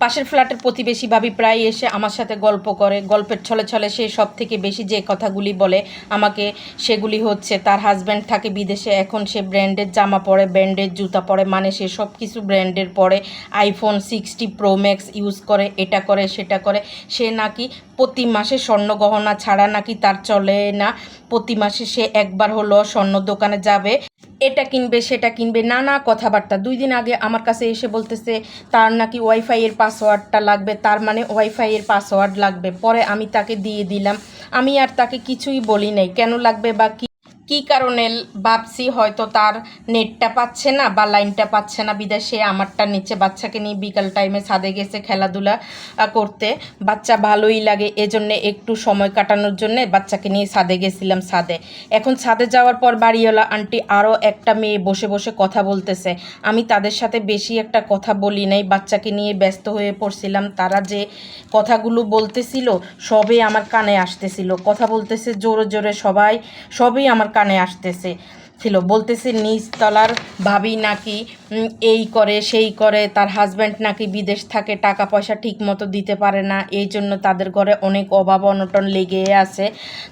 পাশের ফ্ল্যাটের প্রতিবেশী ভাবি প্রায় এসে আমার সাথে গল্প করে, গল্পের ছলে ছলে সে সব থেকে বেশি যে কথাগুলি বলে, আমাকে সেগুলি হচ্ছে, তার হাজব্যান্ড থাকে বিদেশে, এখন সে ব্র্যান্ডের জামা পরে ব্র্যান্ডের জুতা পরে মানে সে সব কিছু ব্র্যান্ডের পরে iPhone sixty pro max use করে, এটা করে, সেটা করে। সে নাকি প্রতি মাসে স্বর্ণ গহনা ছাড়া নাকি তার চলে না, প্রতি মাসে সে একবার হলো স্বর্ণ দোকানে যাবে। এটা কিনবে, সেটা কিনবে, নানা কথাবার্তা। দুই দিন আগে আমার কাছে এসে বলতেছে, তার নাকি ওয়াইফাইয়ের পাসওয়ার্ডটা লাগবে, তার মানে ওয়াইফাইয়ের পাসওয়ার্ড লাগবে। পরে আমি তাকে দিয়ে দিলাম। আমি আর তাকে কিছুই বলি নাই, কেন লাগবে বা কি কারণে ভাবছি হয়তো তার নেটটা পাচ্ছে না বা লাইনটা পাচ্ছে না, বিদেশে আমারটা নিচে বাচ্চাকে নিয়ে বিকাল টাইমে ছাদে গেছে খেলাধুলা করতে। বাচ্চা ভালোই লাগে এজন্য একটু সময় কাটানোর জন্য বাচ্চাকে নিয়ে ছাদে গেছিলাম ছাদে। এখন ছাদে যাওয়ার পর বাড়িওয়ালা আন্টি আরও একটা মেয়ে বসে বসে কথা বলতেছে। আমি তাদের সাথে বেশি একটা কথা বলি নাই, বাচ্চাকে নিয়ে ব্যস্ত হয়ে পড়ছিলাম। তারা যে কথাগুলো বলতেছিল সবই আমার কানে আসতেছিল। কথা বলতেছে জোরে জোরে সবাই, সবই আমার কানে আসতেছে। ছিল। বলতেছে নিচতলার ভাবি নাকি এই করে, সেই করে, তার হাজব্যান্ড নাকি বিদেশ থাকে টাকা পয়সা ঠিক মতো দিতে পারে না, এই জন্য তাদের ঘরে অনেক অভাব অনটন লেগে আছে।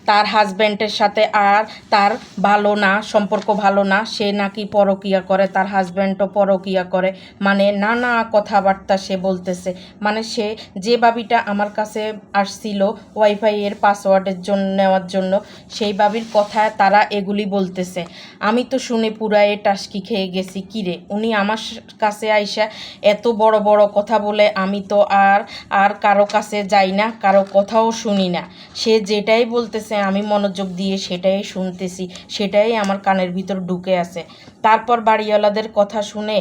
তার হাজব্যান্ডের সাথে আর তার ভালো না, সম্পর্ক ভালো না, সে নাকি পরকিয়া করে, তার হাজব্যান্ডও পরকিয়া করে। মানে নানা কথাবার্তা সে বলতেছে। মানে সে যে বাবিটা আমার কাছে আসছিল ওয়াইফাই এর পাসওয়ার্ডের জন্য নেওয়ার জন্য, সেই বাবির কথায় তারা এগুলি বলতেছে। আমি তো শুনে পুরাই টাসকি খেয়ে গেছি কিরে উনি আমার কাছে আইসা এত বড় বড় কথা বলে, আমি তো আর আর কারও কাছে যাই না, কারও কথাও শুনি না। সে যেটাই বলতেছে, আমি মনোযোগ দিয়ে সেটাই শুনতেছি, সেটাই আমার কানের ভিতর ঢুকে আছে। তারপর বাড়িওয়ালাদের কথা শুনে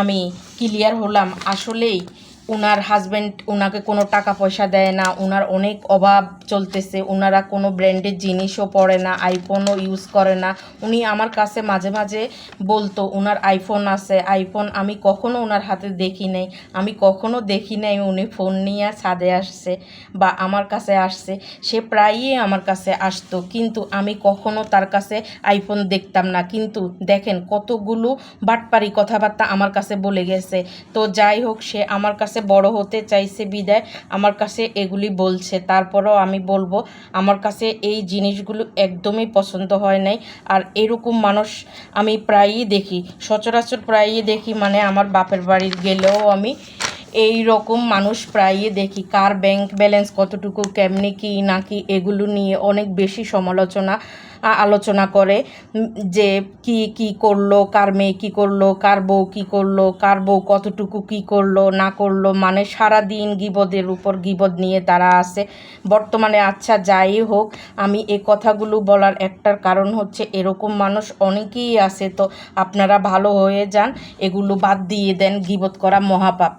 আমি ক্লিয়ার হলাম, আসলেই ওনার হাজব্যান্ড ওনাকে কোনো টাকা পয়সা দেয় না ওনার অনেক অভাব চলতেছে ওনারা কোনো ব্র্যান্ডের জিনিসও পরে না আইফোনও ইউজ করে না। উনি আমার কাছে মাঝে মাঝে বলতো ওনার আইফোন আছে আইফোন আমি কখনো ওনার হাতে দেখি নাই, আমি কখনো দেখি নাই উনি ফোন নিয়ে ছাদে আসছে বা আমার কাছে আসছে। সে প্রায়ই আমার কাছে আসতো, কিন্তু আমি কখনো তার কাছে আইফোন দেখতাম না। কিন্তু দেখেন কতগুলো বাটপারি কথাবার্তা আমার কাছে বলে গেছে। তো যাই হোক, সে আমার কাছে বড় হতে চাইছে বিদায়, আমার কাছে এগুলি বলছে। তারপরও আমি বলব, আমার কাছে এই জিনিসগুলো একদমই পছন্দ হয় নাই। আর এরকম মানুষ আমি প্রায়ই দেখি, সচরাচর প্রায়ই দেখি মানে আমার বাপের বাড়ি গেলেও আমি এই রকম মানুষ প্রায়ই দেখি। কার ব্যাংক ব্যালেন্স কতটুকু, কেমনি কি নাকি এগুলো নিয়ে অনেক বেশি সমালোচনা আলোচনা করে যে কি কি করল, কার মেয়ে কী করল, কার বউ কী করল, কার বউ কতটুকু কি করল, না করল মানে সারা দিন গিবদের উপর গিবদ নিয়ে তারা আছে বর্তমানে আচ্ছা যাই হোক, আমি এই কথাগুলো বলার একটার কারণ হচ্ছে এরকম মানুষ অনেকেই আছে, তো আপনারা ভালো হয়ে যান, এগুলো বাদ দিয়ে দেন, গিবদ করা মহাপাপ।